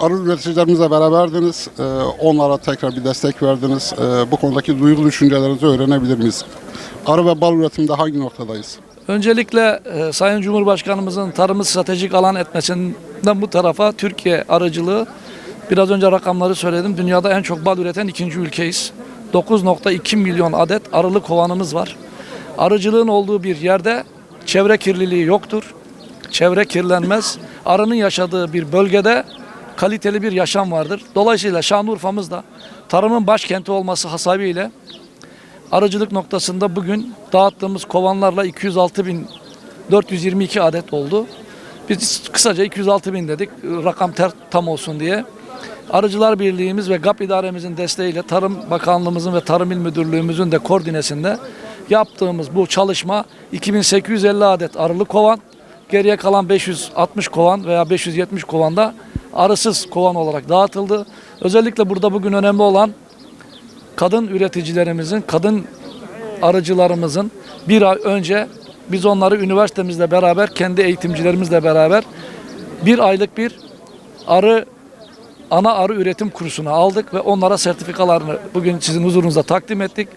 arı üreticilerimizle beraberdiniz. Ee, onlara tekrar bir destek verdiniz. Ee, bu konudaki duygu düşüncelerinizi öğrenebilir miyiz? Arı ve bal üretiminde hangi noktadayız? Öncelikle e, Sayın Cumhurbaşkanımızın tarımı stratejik alan etmesinden bu tarafa Türkiye arıcılığı biraz önce rakamları söyledim. Dünyada en çok bal üreten ikinci ülkeyiz. 9.2 milyon adet arılı kovanımız var. Arıcılığın olduğu bir yerde çevre kirliliği yoktur. Çevre kirlenmez. Arının yaşadığı bir bölgede kaliteli bir yaşam vardır. Dolayısıyla Şanlıurfa'mız da tarımın başkenti olması hasabiyle arıcılık noktasında bugün dağıttığımız kovanlarla 206.422 adet oldu. Biz kısaca 206 bin dedik rakam ter, tam olsun diye. Arıcılar Birliğimiz ve GAP idaremizin desteğiyle Tarım Bakanlığımızın ve Tarım İl Müdürlüğümüzün de koordinesinde yaptığımız bu çalışma 2850 adet arılı kovan, geriye kalan 560 kovan veya 570 kovanda arısız kovan olarak dağıtıldı. Özellikle burada bugün önemli olan kadın üreticilerimizin, kadın arıcılarımızın bir ay önce biz onları üniversitemizle beraber, kendi eğitimcilerimizle beraber bir aylık bir arı ana arı üretim kursuna aldık ve onlara sertifikalarını bugün sizin huzurunuzda takdim ettik.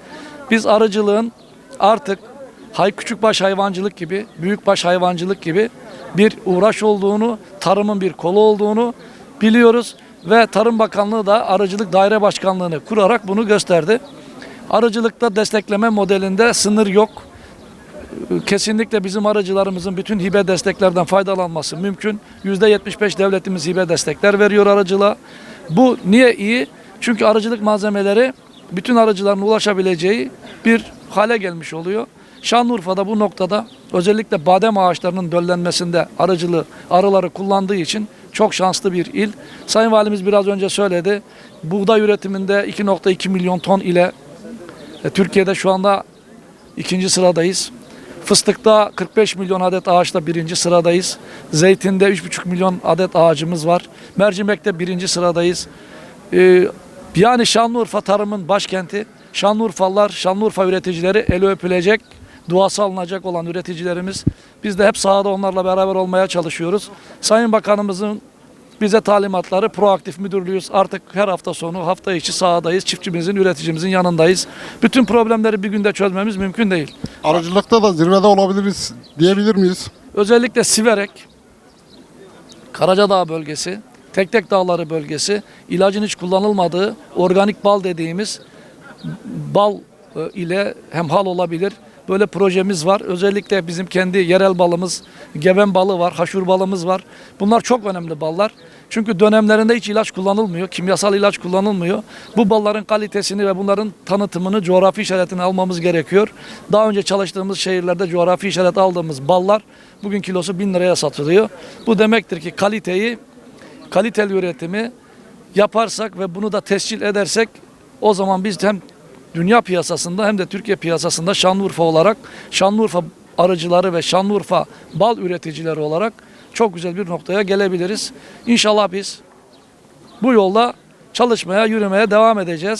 Biz arıcılığın artık hay küçükbaş hayvancılık gibi, büyükbaş hayvancılık gibi bir uğraş olduğunu, tarımın bir kolu olduğunu biliyoruz ve Tarım Bakanlığı da Arıcılık Daire Başkanlığı'nı kurarak bunu gösterdi. Arıcılıkta destekleme modelinde sınır yok. Kesinlikle bizim arıcılarımızın bütün hibe desteklerden faydalanması mümkün. %75 devletimiz hibe destekler veriyor arıcılığa. Bu niye iyi? Çünkü arıcılık malzemeleri bütün arıcıların ulaşabileceği bir hale gelmiş oluyor. Şanlıurfa'da bu noktada özellikle badem ağaçlarının döllenmesinde arıcılığı arıları kullandığı için çok şanslı bir il. Sayın Valimiz biraz önce söyledi. Buğday üretiminde 2.2 milyon ton ile e, Türkiye'de şu anda ikinci sıradayız. Fıstıkta 45 milyon adet ağaçta birinci sıradayız. Zeytinde 3,5 milyon adet ağacımız var. Mercimekte birinci sıradayız. Ee, yani Şanlıurfa tarımın başkenti. Şanlıurfalılar, Şanlıurfa üreticileri eli öpülecek, duası alınacak olan üreticilerimiz. Biz de hep sahada onlarla beraber olmaya çalışıyoruz. Sayın Bakanımızın bize talimatları proaktif müdürlüğüz. Artık her hafta sonu, hafta içi sahadayız. Çiftçimizin, üreticimizin yanındayız. Bütün problemleri bir günde çözmemiz mümkün değil. Arıcılıkta da zirvede olabiliriz diyebilir miyiz? Özellikle Siverek, Karacadağ bölgesi, Tek Tek Dağları bölgesi, ilacın hiç kullanılmadığı organik bal dediğimiz bal e, ile hemhal olabilir. Böyle projemiz var. Özellikle bizim kendi yerel balımız, geven balı var, haşur balımız var. Bunlar çok önemli ballar. Çünkü dönemlerinde hiç ilaç kullanılmıyor, kimyasal ilaç kullanılmıyor. Bu balların kalitesini ve bunların tanıtımını, coğrafi işaretini almamız gerekiyor. Daha önce çalıştığımız şehirlerde coğrafi işaret aldığımız ballar bugün kilosu 1000 liraya satılıyor. Bu demektir ki kaliteyi, kaliteli üretimi yaparsak ve bunu da tescil edersek o zaman biz hem dünya piyasasında hem de Türkiye piyasasında Şanlıurfa olarak Şanlıurfa arıcıları ve Şanlıurfa bal üreticileri olarak çok güzel bir noktaya gelebiliriz. İnşallah biz bu yolda çalışmaya, yürümeye devam edeceğiz.